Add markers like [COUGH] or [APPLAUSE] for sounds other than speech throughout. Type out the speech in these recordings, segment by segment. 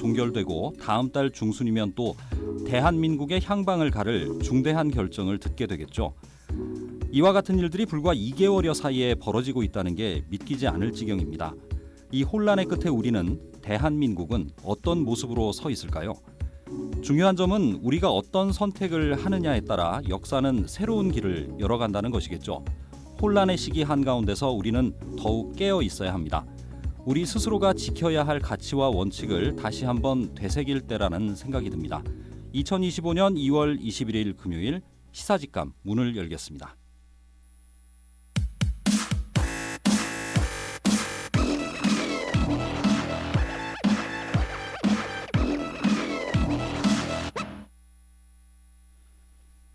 종결되고 다음 달 중순이면 또 대한민국의 향방을 가를 중대한 결정을 듣게 되겠죠. 이와 같은 일들이 불과 2개월여 사이에 벌어지고 있다는 게 믿기지 않을 지경입니다. 이 혼란의 끝에 우리는 대한민국은 어떤 모습으로 서 있을까요? 중요한 점은 우리가 어떤 선택을 하느냐에 따라 역사는 새로운 길을 열어간다는 것이겠죠. 혼란의 시기 한가운데서 우리는 더욱 깨어 있어야 합니다. 우리 스스로가 지켜야 할 가치와 원칙을 다시 한번 되새길 때라는 생각이 듭니다. 2025년 2월 21일 금요일 시사직감 문을 열겠습니다.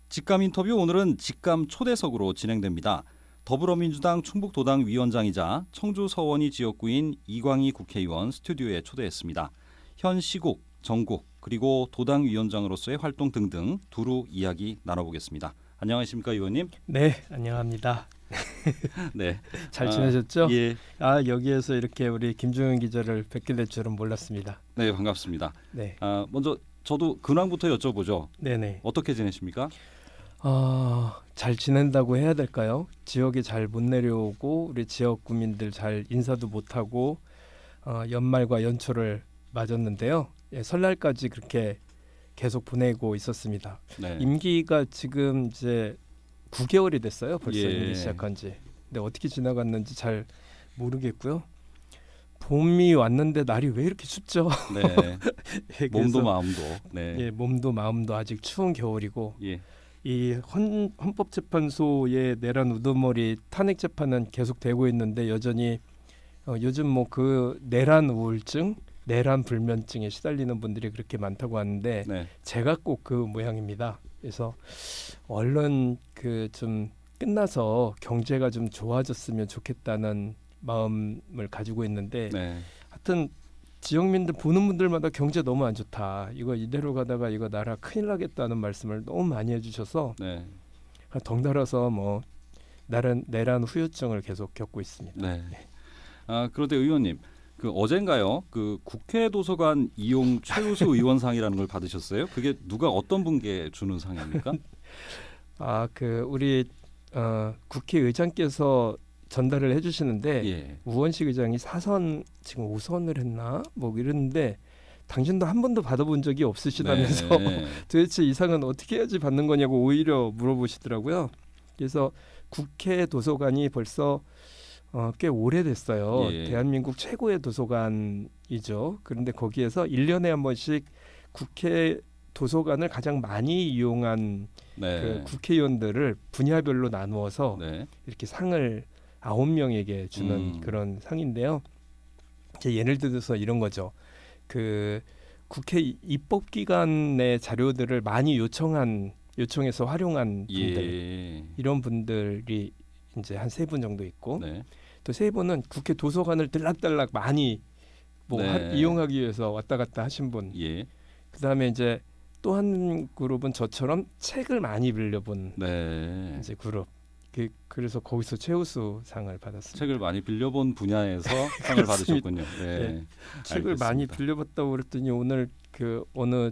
직감 인터뷰 오늘은 직감 초대석으로 진행됩니다. 더불어민주당 충북도당 위원장이자 청주 서원이 지역구인 이광희 국회의원 스튜디오에 초대했습니다. 현 시국, 전국 그리고 도당 위원장으로서의 활동 등등 두루 이야기 나눠보겠습니다. 안녕하십니까 의원님? 네, 안녕합니다. [LAUGHS] 네. 잘 아, 지내셨죠? 예. 아 여기에서 이렇게 우리 김종현 기자를 뵙게 될 줄은 몰랐습니다. 네 반갑습니다. 네, 아, 먼저 저도 근황부터 여쭤보죠. 네, 네. 어떻게 지내십니까? 어, 잘 지낸다고 해야 될까요? 지역에 잘 못 내려오고 우리 지역 구민들 잘 인사도 못 하고 어, 연말과 연초를 맞았는데요. 예, 설날까지 그렇게 계속 보내고 있었습니다. 네. 임기가 지금 이제 9개월이 됐어요. 벌써 예. 임기 시작한 지. 근데 어떻게 지나갔는지 잘 모르겠고요. 봄이 왔는데 날이 왜 이렇게 춥죠? 네. [LAUGHS] 예, 몸도 마음도. 네. 예, 몸도 마음도 아직 추운 겨울이고 예. 이 헌, 헌법재판소의 내란 우두머리 탄핵 재판은 계속되고 있는데 여전히 어, 요즘 뭐 그 내란 우울증, 내란 불면증에 시달리는 분들이 그렇게 많다고 하는데 네. 제가 꼭 그 모양입니다. 그래서 얼른 그 좀 끝나서 경제가 좀 좋아졌으면 좋겠다는 마음을 가지고 있는데 네. 하여튼 지역민들 보는 분들마다 경제 너무 안 좋다. 이거 이대로 가다가 이거 나라 큰일 나겠다는 말씀을 너무 많이 해주셔서 네. 덩달아서 뭐 나란 내란 후유증을 계속 겪고 있습니다. 네. 아 그런데 의원님 그 어젠가요 그 국회 도서관 이용 최우수 [LAUGHS] 의원상이라는 걸 받으셨어요? 그게 누가 어떤 분께 주는 상입니까? [LAUGHS] 아 그 우리 어, 국회의장께서 전달을 해주시는데 예. 우원식 의장이 사선 지금 5선을 했나 뭐 이랬는데 당신도 한 번도 받아본 적이 없으시다면서 네. [LAUGHS] 도대체 이 상은 어떻게 해야지 받는 거냐고 오히려 물어보시더라고요. 그래서 국회 도서관이 벌써 어, 꽤 오래됐어요. 예. 대한민국 최고의 도서관이죠. 그런데 거기에서 1년에 한 번씩 국회 도서관을 가장 많이 이용한 네. 그 국회의원들을 분야별로 나누어서 네. 이렇게 상을 아홉 명에게 주는 음. 그런 상인데요. 이제 예를 들어서 이런 거죠. 그 국회 입법 기관의 자료들을 많이 요청한 요청해서 활용한 분들 예. 이런 분들이 이제 한 세 분 정도 있고 네. 또세 분은 국회 도서관을 들락달락 많이 뭐 네. 하- 이용하기 위해서 왔다 갔다 하신 분. 예. 그다음에 이제 또 한 그룹은 저처럼 책을 많이 빌려본 네. 이제 그룹. 그, 그래서 거기서 최우수 상을 받았습니다. 책을 많이 빌려본 분야에서 상을. [LAUGHS] 받으셨군요. 네. 네. 책을 많이 알겠습니다. 빌려봤다고 그랬더니 오늘 그 어느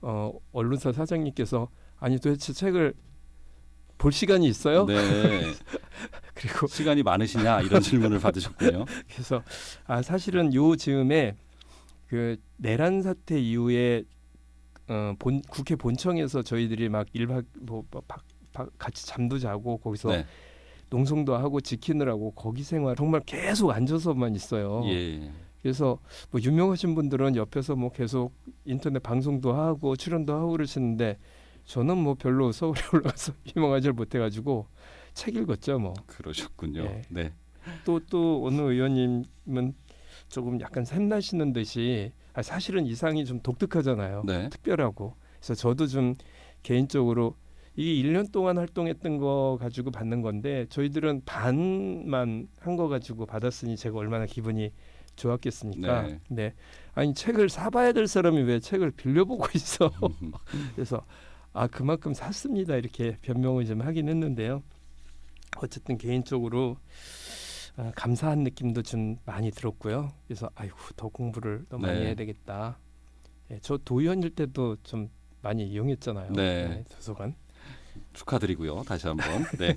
어, 언론사 사장님께서 아니 도대체 책을 볼 시간이 있어요? 네. [LAUGHS] 그리고 시간이 많으시냐 이런 [LAUGHS] 질문을 받으셨군요. 그래서 아 사실은 요 즈음에 그 내란 사태 이후에 어, 본 국회 본청에서 저희들이 막 일박 뭐 뭐, 같이 잠도 자고 거기서 네. 농성도 하고 지키느라고 거기 생활 정말 계속 앉아서만 있어요. 예. 그래서 뭐 유명하신 분들은 옆에서 뭐 계속 인터넷 방송도 하고 출연도 하고 그러시는데 저는 뭐 별로 서울에 [LAUGHS] 올라가서 유명하지 못해가지고 책 읽었죠 뭐. 그러셨군요. 예. 네. 또또 어느 의원님은 조금 약간 샘나시는 듯이 아, 사실은 이 상이 좀 독특하잖아요. 네. 특별하고 그래서 저도 좀 개인적으로 이게 1년 동안 활동했던 거 가지고 받는 건데 저희들은 반만 한 거 가지고 받았으니 제가 얼마나 기분이 좋았겠습니까? 네. 네. 아니 책을 사봐야 될 사람이 왜 책을 빌려보고 있어? 음, [LAUGHS] 그래서 아 그만큼 샀습니다 이렇게 변명을 좀 하긴 했는데요. 어쨌든 개인적으로 아, 감사한 느낌도 좀 많이 들었고요. 그래서 아이고 더 공부를 더 많이 네. 해야 되겠다. 예, 저 도의원일 때도 좀 많이 이용했잖아요. 네. 도서관. 축하드리고요. 다시 한번. 네.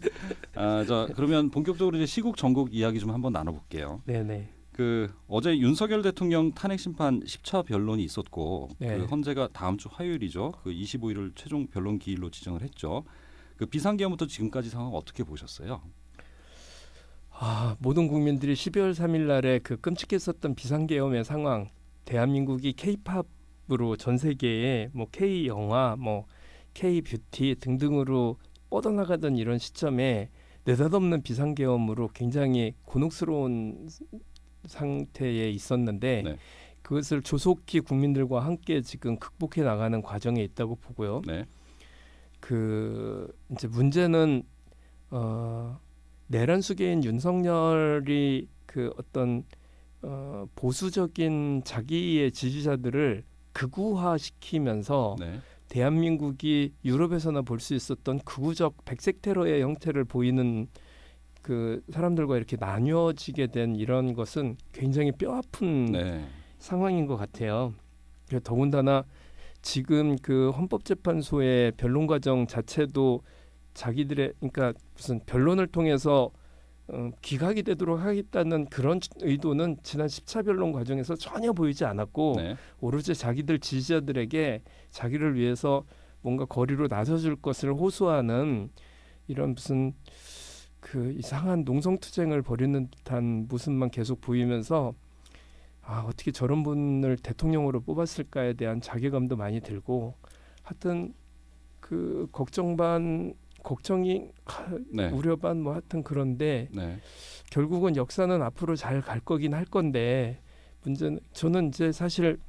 아, 자 그러면 본격적으로 이제 시국 전국 이야기 좀 한번 나눠 볼게요. 네 네. 그 어제 윤석열 대통령 탄핵 심판 10차 변론이 있었고 네. 그 헌재가 다음 주 화요일이죠. 그 25일을 최종 변론 기일로 지정을 했죠. 그 비상계엄부터 지금까지 상황 어떻게 보셨어요? 아, 모든 국민들이 12월 3일 날에 그 끔찍했었던 비상계엄의 상황, 대한민국이 K-팝으로 전 세계에 뭐 K 영화, 뭐 K 뷰티 등등으로 뻗어나가던 이런 시점에 느닷없는 비상계엄으로 굉장히 곤혹스러운 상태에 있었는데 네. 그것을 조속히 국민들과 함께 지금 극복해 나가는 과정에 있다고 보고요. 네. 그 이제 문제는 어 내란 수계인 윤석열이 그 어떤 어 보수적인 자기의 지지자들을 극우화시키면서 네. 대한민국이 유럽에서나 볼 수 있었던 극우적 백색 테러의 형태를 보이는 그 사람들과 이렇게 나뉘어지게 된 이런 것은 굉장히 뼈아픈 네. 상황인 것 같아요. 더군다나 지금 그 헌법재판소의 변론 과정 자체도 자기들의 그러니까 무슨 변론을 통해서 어, 기각이 되도록 하겠다는 그런 의도는 지난 10차 변론 과정에서 전혀 보이지 않았고 네. 오로지 자기들 지지자들에게 자기를 위해서 뭔가 거리로 나서줄 것을 호소하는 이런 무슨 그 이상한 농성투쟁을 벌이는 듯한 모습만 계속 보이면서 아 어떻게 저런 분을 대통령으로 뽑았을까에 대한 자괴감도 많이 들고 하여튼 그 걱정 반 걱정이 하, 네. 우려 반 뭐 하여튼 그런데 네. 결국은 역사는 앞으로 잘 갈 거긴 할 건데 문제는 저는 이제 사실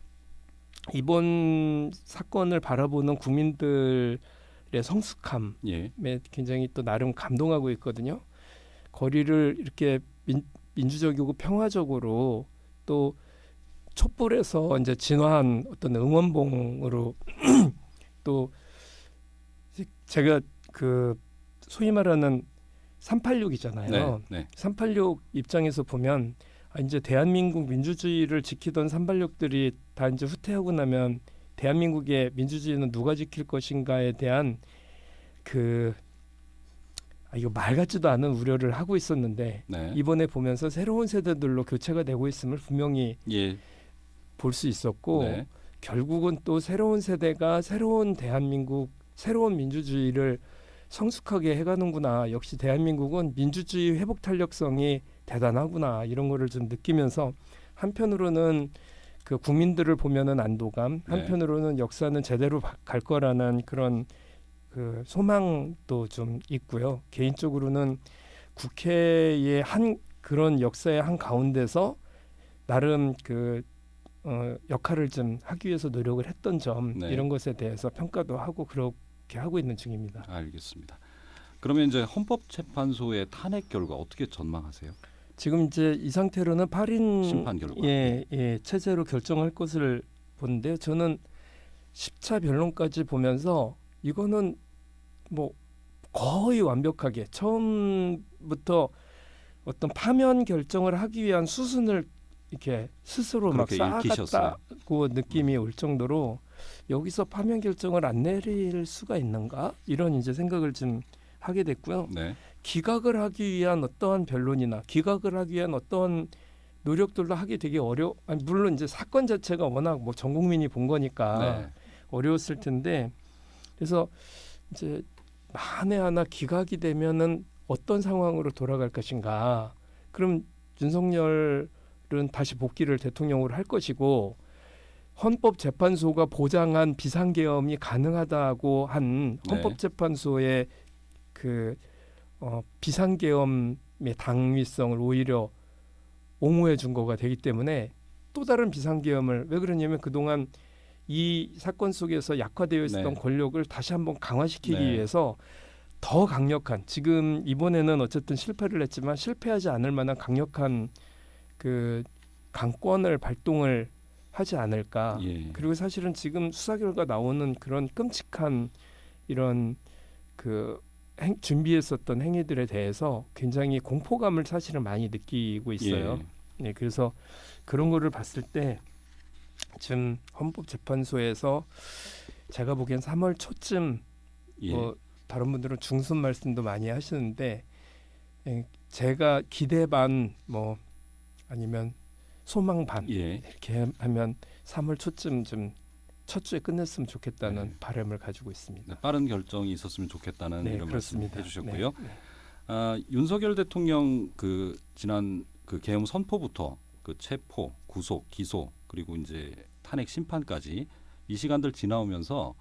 이번 사건을 바라보는 국민들의 성숙함에 예. 굉장히 또 나름 감동하고 있거든요. 거리를 이렇게 민, 민주적이고 평화적으로 또 촛불에서 이제 진화한 어떤 응원봉으로 [CLEARS THROAT] 또 제가 그 소위 말하는 386이잖아요. 네. 네. 386 입장에서 보면 아, 이제 대한민국 민주주의를 지키던 386들이 다 이제 후퇴하고 나면 대한민국의 민주주의는 누가 지킬 것인가에 대한 그 아, 이거 말 같지도 않은 우려를 하고 있었는데 네. 이번에 보면서 새로운 세대들로 교체가 되고 있음을 분명히 예. 볼수 있었고 네. 결국은 또 새로운 세대가 새로운 대한민국 새로운 민주주의를 성숙하게 해가는구나. 역시 대한민국은 민주주의 회복 탄력성이 대단하구나. 이런 거를 좀 느끼면서 한편으로는 그 국민들을 보면은 안도감, 네. 한편으로는 역사는 제대로 바- 갈 거라는 그런 그 소망도 좀 있고요. 개인적으로는 국회의 한 그런 역사의 한 가운데서 나름 그 어, 역할을 좀 하기 위해서 노력을 했던 점 네. 이런 것에 대해서 평가도 하고 그렇 게 하고 있는 중입니다. 알겠습니다. 그러면 이제 헌법재판소의 탄핵 결과 어떻게 전망하세요? 지금 이제 이 상태로는 8인 심판 결과. 예, 예, 체제로 결정할 것을 보는데요. 저는 10차 변론까지 보면서 이거는 뭐 거의 완벽하게 처음부터 어떤 파면 결정을 하기 위한 수순을 이렇게 스스로 막 그렇게 읽히셨어요. 쌓아갔다고 느낌이 올 정도로 여기서 파면 결정을 안 내릴 수가 있는가 이런 이제 생각을 좀 하게 됐고요. 네. 기각을 하기 위한 어떠한 변론이나 기각을 하기 위한 어떠한 노력들도 하기 되게 어려. 아니 물론 이제 사건 자체가 워낙 뭐 전 국민이 본 거니까 네. 어려웠을 텐데 그래서 이제 만에 하나 기각이 되면은 어떤 상황으로 돌아갈 것인가. 그럼 윤석열은 다시 복귀를 대통령으로 할 것이고 헌법재판소가 보장한 비상계엄이 가능하다고 한 네. 헌법재판소의 그 어, 비상계엄의 당위성을 오히려 옹호해 준 거가 되기 때문에 또 다른 비상계엄을 왜 그러냐면 그동안 이 사건 속에서 약화되어 있었던 네. 권력을 다시 한번 강화시키기 네. 위해서 더 강력한 지금 이번에는 어쨌든 실패를 했지만 실패하지 않을 만한 강력한 그 강권을 발동을 하지 않을까. 예. 그리고 사실은 지금 수사 결과 나오는 그런 끔찍한 이런 그 행, 준비했었던 행위들에 대해서 굉장히 공포감을 사실은 많이 느끼고 있어요. 예. 네, 그래서 그런 거를 봤을 때 지금 헌법재판소에서 제가 보기엔 3월 초쯤 예. 뭐 다른 분들은 중순 말씀도 많이 하시는데 예, 제가 기대 반 뭐 아니면 소망 반 예. 이렇게 하면 3월 초쯤 좀 첫 주에 끝냈으면 좋겠다는 네. 바람을 가지고 있습니다. 네, 빠른 결정이 있었으면 좋겠다는 네, 이런 그렇습니다. 말씀 해주셨고요. 네, 네. 아, 윤석열 대통령 그 지난 그 계엄 선포부터 그 체포, 구속, 기소 그리고 이제 탄핵 심판까지 이 시간들 지나오면서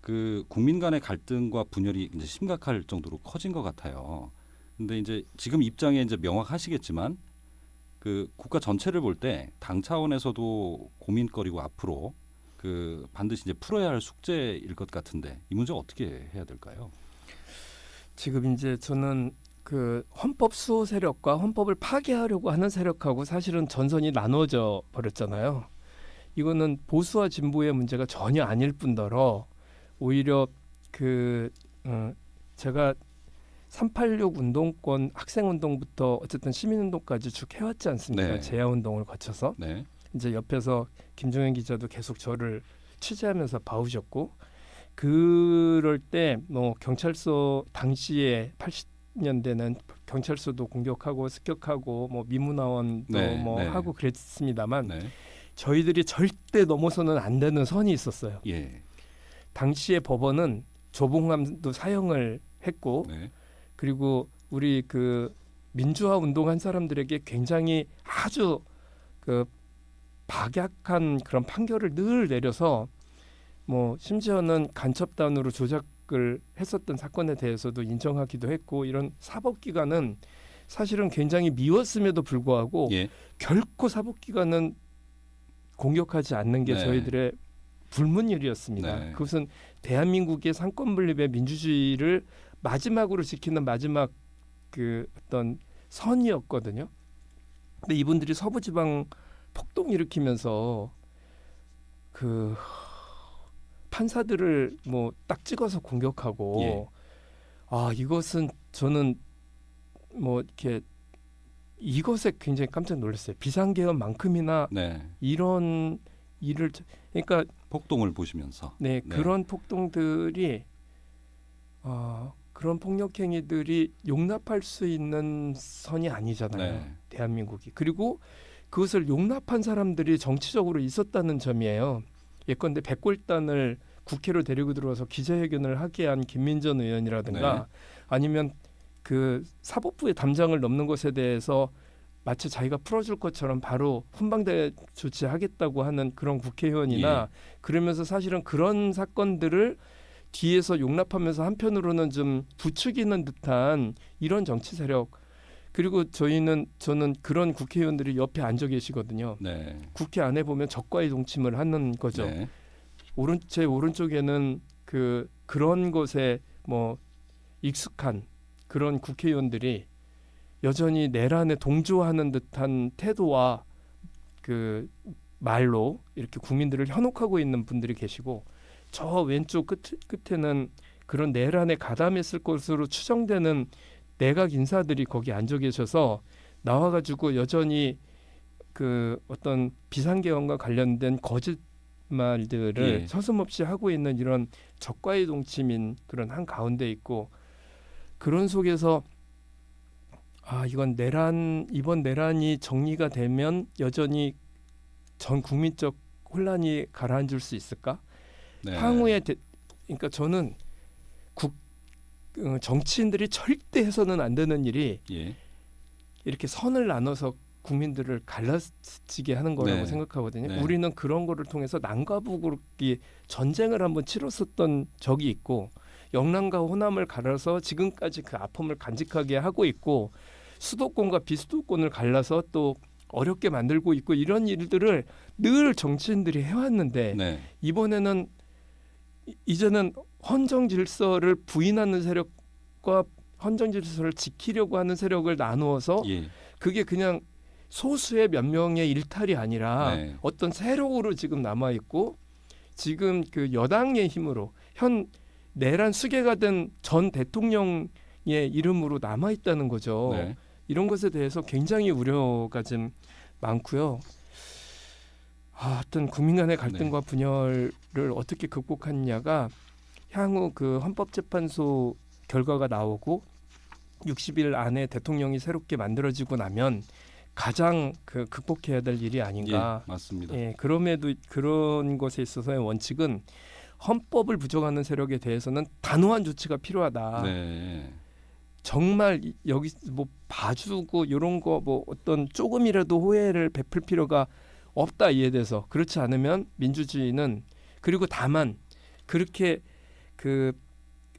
그 국민 간의 갈등과 분열이 이제 심각할 정도로 커진 것 같아요. 근데 이제 지금 입장에 이제 명확하시겠지만 그 국가 전체를 볼 때 당 차원에서도 고민거리고 앞으로 그 반드시 이제 풀어야 할 숙제일 것 같은데 이 문제 어떻게 해야 될까요? 지금 이제 저는 그 헌법 수호 세력과 헌법을 파괴하려고 하는 세력하고 사실은 전선이 나눠져 버렸잖아요. 이거는 보수와 진보의 문제가 전혀 아닐 뿐더러 오히려 그 어, 제가 386 운동권 학생 운동부터 어쨌든 시민 운동까지 쭉 해왔지 않습니까? 네. 제야 운동을 거쳐서 네. 이제 옆에서 김종현 기자도 계속 저를 취재하면서 봐오셨고 그럴 때 뭐 경찰서 당시에 80년대는 경찰서도 공격하고 습격하고 뭐 미문화원도 네, 뭐 네. 하고 그랬습니다만 네. 저희들이 절대 넘어서는 안 되는 선이 있었어요. 예. 당시의 법원은 조봉암도 사형을 했고 네. 그리고 우리 그 민주화 운동한 사람들에게 굉장히 아주 그 박약한 그런 판결을 늘 내려서 뭐 심지어는 간첩단으로 조작을 했었던 사건에 대해서도 인정하기도 했고 이런 사법기관은 사실은 굉장히 미웠음에도 불구하고 예. 결코 사법기관은 공격하지 않는 게 네. 저희들의 불문율이었습니다. 네. 그것은 대한민국의 상권 분립의 민주주의를 마지막으로 지키는 마지막 그 어떤 선이었거든요. 근데 이분들이 서부 지방 폭동 일으키면서 그 판사들을 뭐 딱 찍어서 공격하고 예. 아 이것은 저는 뭐 이렇게 이것에 굉장히 깜짝 놀랐어요. 비상계엄만큼이나 네. 이런 일을 저- 그러니까 폭동을 보시면서 네, 네. 그런 폭동들이 어, 그런 폭력 행위들이 용납할 수 있는 선이 아니잖아요. 네. 대한민국이 그리고 그것을 용납한 사람들이 정치적으로 있었다는 점이에요. 예컨대 백골단을 국회로 데리고 들어와서 기자회견을 하게 한 김민전 의원이라든가 네. 아니면 그 사법부의 담장을 넘는 것에 대해서 마치 자기가 풀어줄 것처럼 바로 훈방대 조치하겠다고 하는 그런 국회의원이나 예. 그러면서 사실은 그런 사건들을 뒤에서 용납하면서 한편으로는 좀 부추기는 듯한 이런 정치 세력 그리고 저희는 저는 그런 국회의원들이 옆에 앉아 계시거든요. 네. 국회 안에 보면 적과의 동침을 하는 거죠. 네. 오른 제 오른쪽에는 그 그런 것에 뭐 익숙한 그런 국회의원들이 여전히 내란에 동조하는 듯한 태도와 그 말로 이렇게 국민들을 현혹하고 있는 분들이 계시고 저 왼쪽 끝, 끝에는 그런 내란에 가담했을 것으로 추정되는 내각 인사들이 거기 앉아 계셔서 나와가지고 여전히 그 어떤 비상계엄과 관련된 거짓 말들을 예. 서슴없이 하고 있는 이런 적과의 동침인 그런 한 가운데 있고 그런 속에서 아 이건 내란 이번 내란이 정리가 되면 여전히 전 국민적 혼란이 가라앉을 수 있을까? 네. 향후에 대, 그러니까 저는 국 어, 정치인들이 절대 해서는 안 되는 일이 예. 이렇게 선을 나눠서 국민들을 갈라지게 하는 거라고 네. 생각하거든요. 네. 우리는 그런 거를 통해서 남과 북이 전쟁을 한번 치렀었던 적이 있고 영남과 호남을 갈아서 지금까지 그 아픔을 간직하게 하고 있고 수도권과 비수도권을 갈라서 또 어렵게 만들고 있고 이런 일들을 늘 정치인들이 해왔는데 네. 이번에는 이- 이제는 헌정 질서를 부인하는 세력과 헌정 질서를 지키려고 하는 세력을 나누어서 예. 그게 그냥 소수의 몇 명의 일탈이 아니라 네. 어떤 세력으로 지금 남아 있고 지금 그 여당의 힘으로 현 내란 수괴가 된 전 대통령의 이름으로 남아 있다는 거죠. 네. 이런 것에 대해서 굉장히 우려가 좀 많고요. 아, 어떤 국민 간의 갈등과 분열 을 어떻게 극복하느냐가 향후 그 헌법재판소 결과가 나오고 60일 안에 대통령이 새롭게 만들어지고 나면 가장 그 극복해야 될 일이 아닌가. 예, 맞습니다. 예, 그럼에도 그런 것에 있어서의 원칙은 헌법을 부정하는 세력에 대해서는 단호한 조치가 필요하다. 네. 정말 이- 여기 뭐 봐주고 이런 거 뭐 어떤 조금이라도 호혜를 베풀 필요가 없다 이에 대해서 그렇지 않으면 민주주의는 그리고 다만 그렇게 그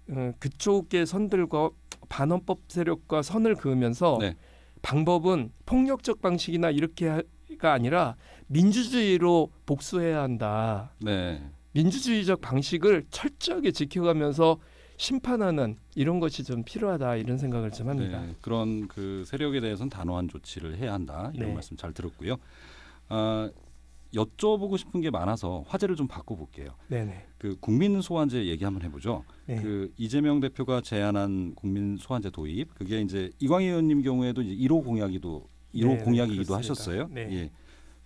어, 그쪽의 선들과 반헌법 세력과 선을 그으면서 네. 방법은 폭력적 방식이나 이렇게가 아니라 민주주의로 복수해야 한다. 네. 민주주의적 방식을 철저하게 지켜가면서 심판하는 이런 것이 좀 필요하다 이런 생각을 좀 합니다. 네, 그런 그 세력에 대해서는 단호한 조치를 해야 한다 이런 네. 말씀 잘 들었고요. 아, 여쭤보고 싶은 게 많아서 화제를 좀 바꿔볼게요. 네, 네. 그 국민 소환제 얘기 한번 해보죠. 네. 그 이재명 대표가 제안한 국민 소환제 도입 그게 이제 이광희 의원님 경우에도 이제 1호 공약이도 1호 네, 네, 공약이기도 그렇습니다. 하셨어요. 네. 예.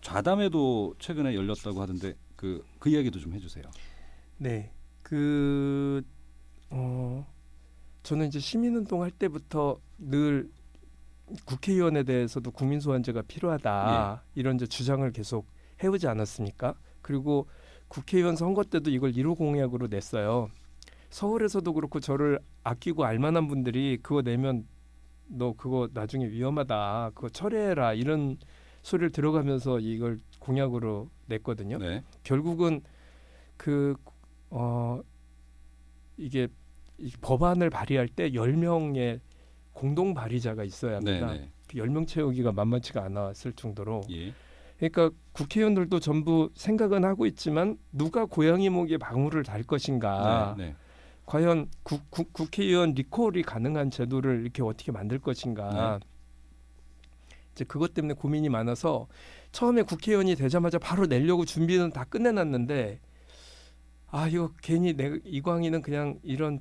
좌담회도 최근에 열렸다고 하던데 그그 이야기도 좀 해주세요. 네. 그 어, 저는 이제 시민운동 할 때부터 늘 국회의원에 대해서도 국민소환제가 필요하다 이런 이제 주장을 계속 해오지 않았습니까? 그리고 국회의원 선거 때도 이걸 1호 공약으로 냈어요. 서울에서도 그렇고 저를 아끼고 알만한 분들이 그거 내면 너 그거 나중에 위험하다. 그거 철회해라. 이런 소리를 들어가면서 이걸 공약으로 냈거든요. 네. 결국은 그 어 이게 이 법안을 발의할 때 10명의 공동 발의자가 있어야 네. 합니다. 네. 그 10명 채우기가 만만치가 않았을 정도로 예. 그러니까 국회의원들도 전부 생각은 하고 있지만 누가 고양이 목에 방울을 달 것인가 네. 네. 과연 국, 국, 국회의원 리콜이 가능한 제도를 이렇게 어떻게 만들 것인가 네. 이제 그것 때문에 고민이 많아서 처음에 국회의원이 되자마자 바로 내려고 준비는 다 끝내놨는데 아 이거 괜히 내 이광희는 그냥 이런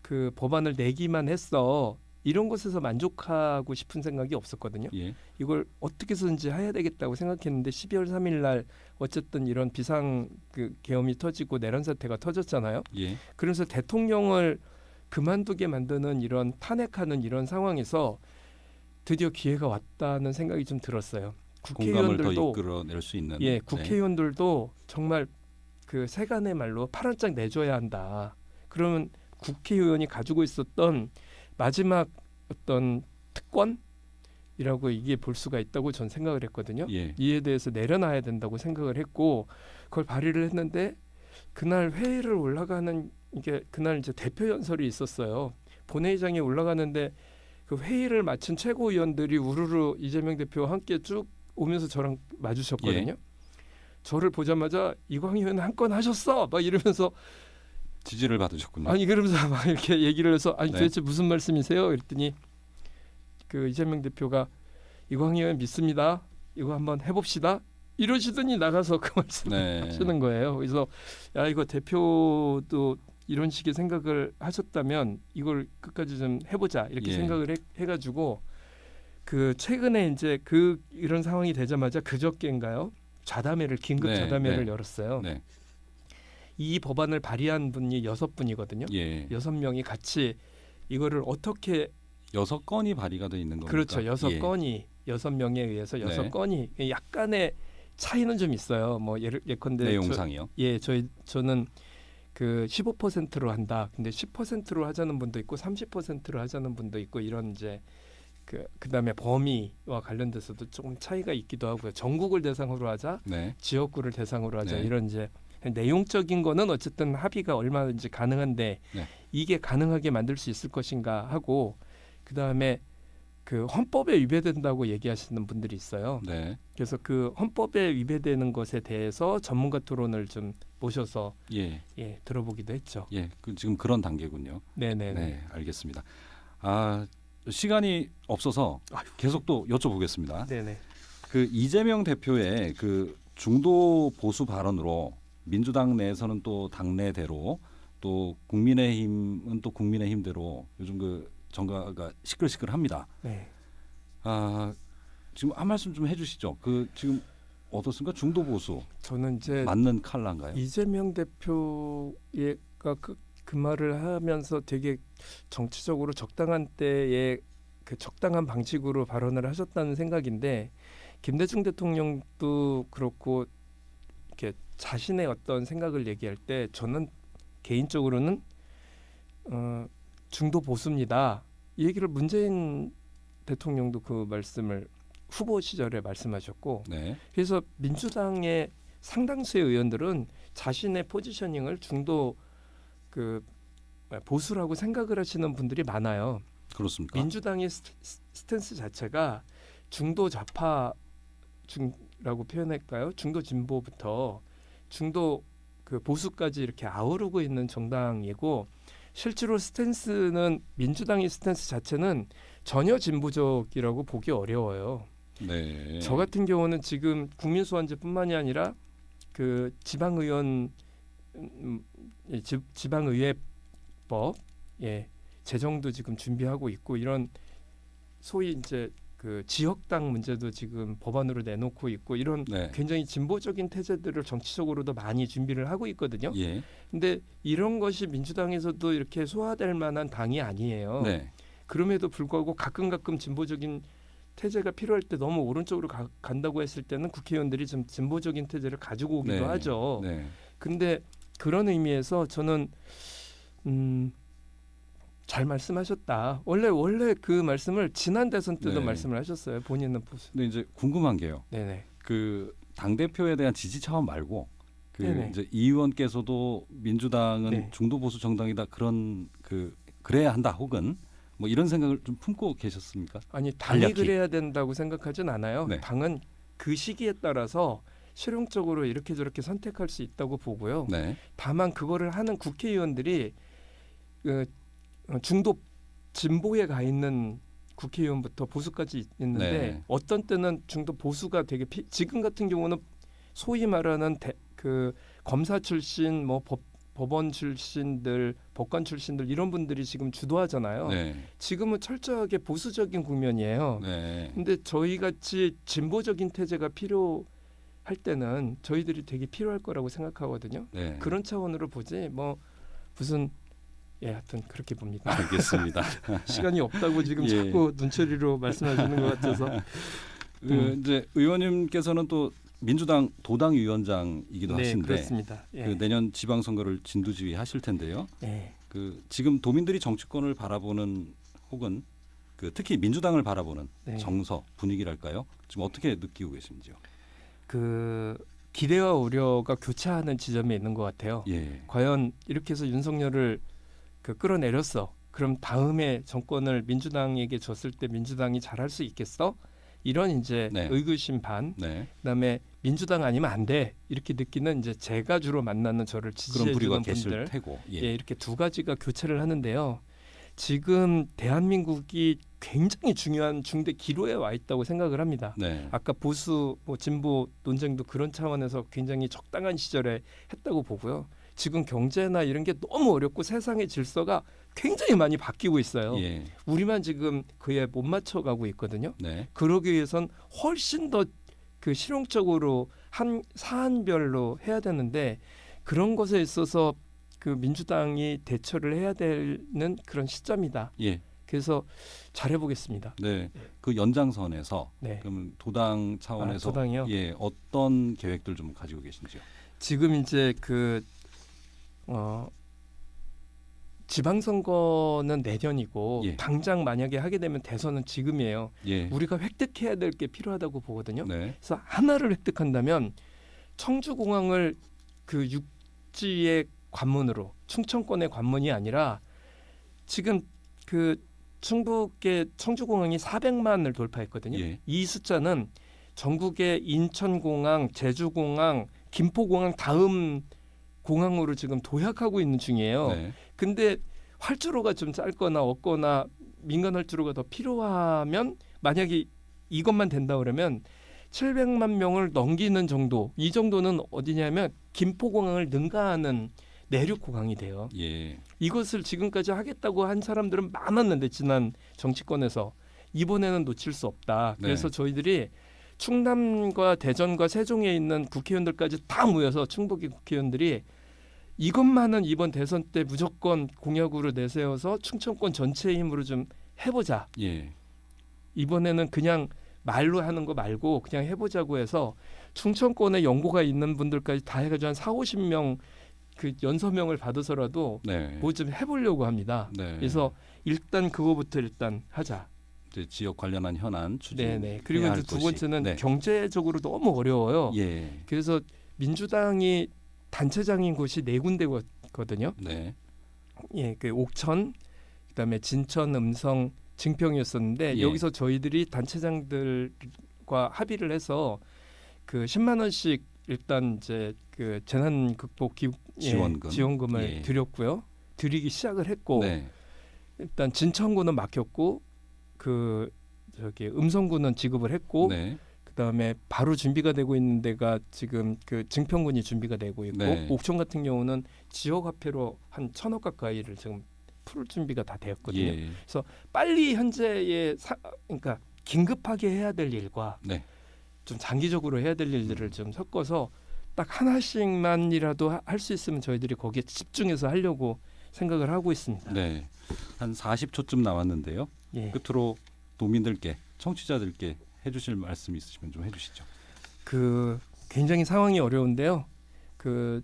그 법안을 내기만 했어 이런 것에서 만족하고 싶은 생각이 없었거든요. 예. 이걸 어떻게 해서든지 해야 되겠다고 생각했는데 12월 3일 날 어쨌든 이런 비상 그 계엄이 터지고 내란 사태가 터졌잖아요. 예. 그래서 대통령을 그만두게 만드는 이런 탄핵하는 이런 상황에서 드디어 기회가 왔다는 생각이 좀 들었어요. 국회의원들도 이끌어낼 수 있는. 예, 네. 국회의원들도 정말 그 세간의 말로 파란 짝 내줘야 한다. 그러면 국회의원이 가지고 있었던 마지막 어떤 특권이라고 이게 볼 수가 있다고 전 생각을 했거든요. 예. 이에 대해서 내려놔야 된다고 생각을 했고 그걸 발의를 했는데 그날 회의를 올라가는 이게 그날 이제 대표 연설이 있었어요. 본회의장에 올라가는데 그 회의를 마친 최고위원들이 우르르 이재명 대표와 함께 쭉 오면서 저랑 마주쳤거든요. 저를 보자마자 이광희 의원 한 건 하셨어 막 이러면서 지지를 받으셨군요. 아니 그러면서 [LAUGHS] 막 이렇게 얘기를 해서 아니 네. 도대체 무슨 말씀이세요? 그랬더니 그 이재명 대표가 이광희 의원 믿습니다. 이거 한번 해봅시다. 이러시더니 나가서 그 말씀 네. 하시는 거예요. 그래서 야 이거 대표도 이런 식의 생각을 하셨다면 이걸 끝까지 좀 해보자 이렇게 예. 생각을 해, 해가지고 그 최근에 이제 그 이런 상황이 되자마자 그저께인가요? 좌담회를 긴급 네, 좌담회를 네. 열었어요. 네. 이 법안을 발의한 분이 여섯 분이거든요. 예. 여섯 명이 같이 이거를 어떻게 여섯 건이 발의가 돼 있는 겁니까? 그렇죠 여섯 예. 건이 여섯 명에 의해서 여섯 네. 건이 약간의 차이는 좀 있어요. 뭐 예를 예컨대 저- 내용상이요. 예 저희 저는 그 15%로 한다. 근데 10%로 하자는 분도 있고 30%로 하자는 분도 있고 이런 이제 그 그다음에 범위와 관련돼서도 조금 차이가 있기도 하고요. 전국을 대상으로 하자, 네. 지역구를 대상으로 하자 네. 이런 이제 내용적인 거는 어쨌든 합의가 얼마든지 가능한데 네. 이게 가능하게 만들 수 있을 것인가 하고 그 다음에 그 헌법에 위배된다고 얘기하시는 분들이 있어요. 네. 그래서 그 헌법에 위배되는 것에 대해서 전문가 토론을 좀 모셔서 예. 예 들어보기도 했죠. 예. 그 지금 그런 단계군요. 네네네. 네, 알겠습니다. 아, 시간이 없어서. 계속 또 여쭤보겠습니다. 네네. 그 이재명 대표의 그 중도 보수 발언으로 민주당 내에서는 또 당내대로 또 국민의힘은 또 국민의힘대로 요즘 그 정가가 시끌시끌합니다. 네. 아 지금 한 말씀 좀 해주시죠. 그 지금 어떻습니까? 중도 보수 저는 이제 맞는 칼라인가요? 이재명 대표가 그, 그 말을 하면서 되게 정치적으로 적당한 때에 그 적당한 방식으로 발언을 하셨다는 생각인데 김대중 대통령도 그렇고 이렇게 자신의 어떤 생각을 얘기할 때 저는 개인적으로는 어, 중도 보수입니다. 이 얘기를 문재인 대통령도 그 말씀을 후보 시절에 말씀하셨고 네. 그래서 민주당의 상당수의 의원들은 자신의 포지셔닝을 중도 그 보수라고 생각을 하시는 분들이 많아요. 그렇습니까? 민주당의 스- 스탠스 자체가 중도 좌파 중라고 표현할까요? 중도 진보부터 중도 그 보수까지 이렇게 아우르고 있는 정당이고 실제로 스탠스는 민주당의 스탠스 자체는 전혀 진보적이라고 보기 어려워요. 네. 저 같은 경우는 지금 국민소환제뿐만이 아니라 그 지방의원 음, 예, 지, 지방의회법 예 제정도 지금 준비하고 있고 이런 소위 이제 그 지역당 문제도 지금 법안으로 내놓고 있고 이런 네. 굉장히 진보적인 태제들을 정치적으로도 많이 준비를 하고 있거든요. 예. 근데 이런 것이 민주당에서도 이렇게 소화될 만한 당이 아니에요. 네. 그럼에도 불구하고 가끔 가끔 진보적인 태제가 필요할 때 너무 오른쪽으로 가, 간다고 했을 때는 국회의원들이 좀 진보적인 태제를 가지고 오기도 네. 하죠. 네. 근데 그런 의미에서 저는 음, 잘 말씀하셨다. 원래 원래 그 말씀을 지난 대선 때도 네. 말씀을 하셨어요. 본인은 보수. 근데 이제 궁금한 게요. 네네. 그당 대표에 대한 지지 차원 말고 그 네네. 이제 이 의원께서도 민주당은 네. 중도 보수 정당이다 그런 그 그래야 한다 혹은 뭐 이런 생각을 좀 품고 계셨습니까? 아니 당이 간략히. 그래야 된다고 생각하진 않아요. 네. 당은 그 시기에 따라서 실용적으로 이렇게 저렇게 선택할 수 있다고 보고요. 네. 다만 그거를 하는 국회의원들이 그 어, 중도 진보에 가 있는 국회의원부터 보수까지 있는데 네. 어떤 때는 중도 보수가 되게 피, 지금 같은 경우는 소위 말하는 대, 그 검사 출신 뭐 법, 법원 출신들 법관 출신들 이런 분들이 지금 주도하잖아요. 네. 지금은 철저하게 보수적인 국면이에요. 네. 근데 저희 같이 진보적인 태제가 필요 할 때는 저희들이 되게 필요할 거라고 생각하거든요. 네. 그런 차원으로 보지 뭐 무슨 예 하여튼 그렇게 봅니다. 알겠습니다. [LAUGHS] 시간이 없다고 지금 예. 자꾸 눈초리로 말씀하시는 것 같아서 [LAUGHS] 그 음. 이제 의원님께서는 또 민주당 도당 위원장이기도 네 하신데 그렇습니다. 예. 그 내년 지방선거를 진두지휘하실 텐데요. 예. 그 지금 도민들이 정치권을 바라보는 혹은 그 특히 민주당을 바라보는 네. 정서 분위기랄까요? 지금 어떻게 느끼고 계신지요? 그 기대와 우려가 교차하는 지점에 있는 것 같아요. 예. 과연 이렇게 해서 윤석열을 그 끌어내렸어. 그럼 다음에 정권을 민주당에게 줬을 때 민주당이 잘할 수 있겠어? 이런 이제 네. 의구심 반. 네. 그다음에 민주당 아니면 안 돼. 이렇게 느끼는 이제 제가 주로 만나는 저를 지지해 주는 분들. 테고. 예. 예, 이렇게 두 가지가 교체를 하는데요. 지금 대한민국이 굉장히 중요한 중대 기로에 와 있다고 생각을 합니다. 네. 아까 보수 뭐 진보 논쟁도 그런 차원에서 굉장히 적당한 시절에 했다고 보고요. 지금 경제나 이런 게 너무 어렵고 세상의 질서가 굉장히 많이 바뀌고 있어요. 예. 우리만 지금 그에 못 맞춰가고 있거든요. 네. 그러기 위해선 훨씬 더 그 실용적으로 한 사안별로 해야 되는데 그런 것에 있어서 그 민주당이 대처를 해야 되는 그런 시점이다. 예. 그래서 잘해보겠습니다. 네. 그 연장선에서 네. 그럼 도당 아, 차원에서 도당이요? 예, 어떤 계획들 좀 가지고 계신지요? 지금 이제 그 어, 지방선거는 내년이고 예. 당장 만약에 하게 되면 대선은 지금이에요. 예. 우리가 획득해야 될 게 필요하다고 보거든요. 네. 그래서 하나를 획득한다면 청주공항을 그 육지의 관문으로 충청권의 관문이 아니라 지금 그 충북의 청주공항이 400만을 돌파했거든요. 예. 이 숫자는 전국의 인천공항, 제주공항, 김포공항 다음 공항으로 지금 도약하고 있는 중이에요. 네. 근데 활주로가 좀 짧거나 없거나 민간 활주로가 더 필요하면 만약에 이것만 된다 그러면 700만 명을 넘기는 정도 이 정도는 어디냐면 김포공항을 능가하는 내륙 공항이 돼요. 예. 이것을 지금까지 하겠다고 한 사람들은 많았는데 지난 정치권에서 이번에는 놓칠 수 없다. 그래서 네. 저희들이 충남과 대전과 세종에 있는 국회의원들까지 다 모여서 충북의 국회의원들이 이것만은 이번 대선 때 무조건 공약으로 내세워서 충청권 전체의 힘으로 좀 해보자. 예. 이번에는 그냥 말로 하는 거 말고 그냥 해보자고 해서 충청권에 연고가 있는 분들까지 다 해가지고 한 4, 50명 그 연서명을 받아서라도 네. 뭐좀 해보려고 합니다. 네. 그래서 일단 그거부터 일단 하자. 지역 관련한 현안 추진. 네네. 그리고 이제 할 두. 번째는 네. 경제적으로 너무 어려워요. 예. 그래서 민주당이 단체장인 곳이 네 군데거든요. 네. 예, 그 옥천, 그다음에 진천, 음성, 증평이었었는데 예. 여기서 저희들이 단체장들과 합의를 해서 그 10만 원씩 일단 이제 그 재난 극복 기, 지원금. 예, 지원금을 예. 드렸고요. 드리기 시작을 했고 네. 일단 진천구는 막혔고 그 저기 음성구는 지급을 했고 네. 그다음에 바로 준비가 되고 있는 데가 지금 그 증평군이 준비가 되고 있고 네. 옥천 같은 경우는 지역 화폐로 한 천억 가까이를 지금 풀 준비가 다 되었거든요. 예. 빨리 현재의 사, 그러니까 긴급하게 해야 될 일과 네. 좀 장기적으로 해야 될 일들을 좀 섞어서 딱 하나씩만이라도 할 수 있으면 저희들이 거기에 집중해서 하려고 생각을 하고 있습니다. 네. 한 40초쯤 남았는데요. 예. 끝으로 도민들께 청취자들께 해주실 말씀 있으시면 좀 해주시죠. 그 굉장히 상황이 어려운데요. 그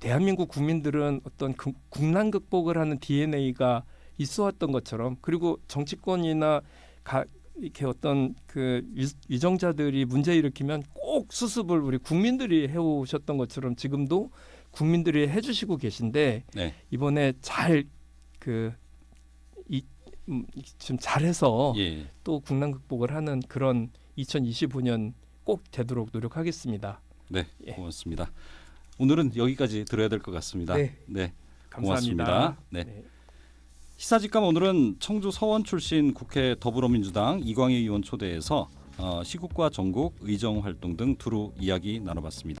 대한민국 국민들은 어떤 그 국난 극복을 하는 DNA가 있어왔던 것처럼 그리고 정치권이나 가, 이렇게 어떤 그 위- 위정자들이 문제 일으키면 꼭 수습을 우리 국민들이 해오셨던 것처럼 지금도 국민들이 해주시고 계신데 네. 이번에 잘그 이, 음, 좀 잘해서 예. 또 국난 극복을 하는 그런 2025년 꼭 되도록 노력하겠습니다. 네. 예. 고맙습니다. 오늘은 여기까지 들어야 될 것 같습니다. 네. 네. 감사합니다. 고맙습니다. 네. 시사직감 오늘은 청주 서원 출신 국회 더불어민주당 이광희 의원 초대해서 어, 시국과 전국 의정 활동 등 두루 이야기 나눠봤습니다.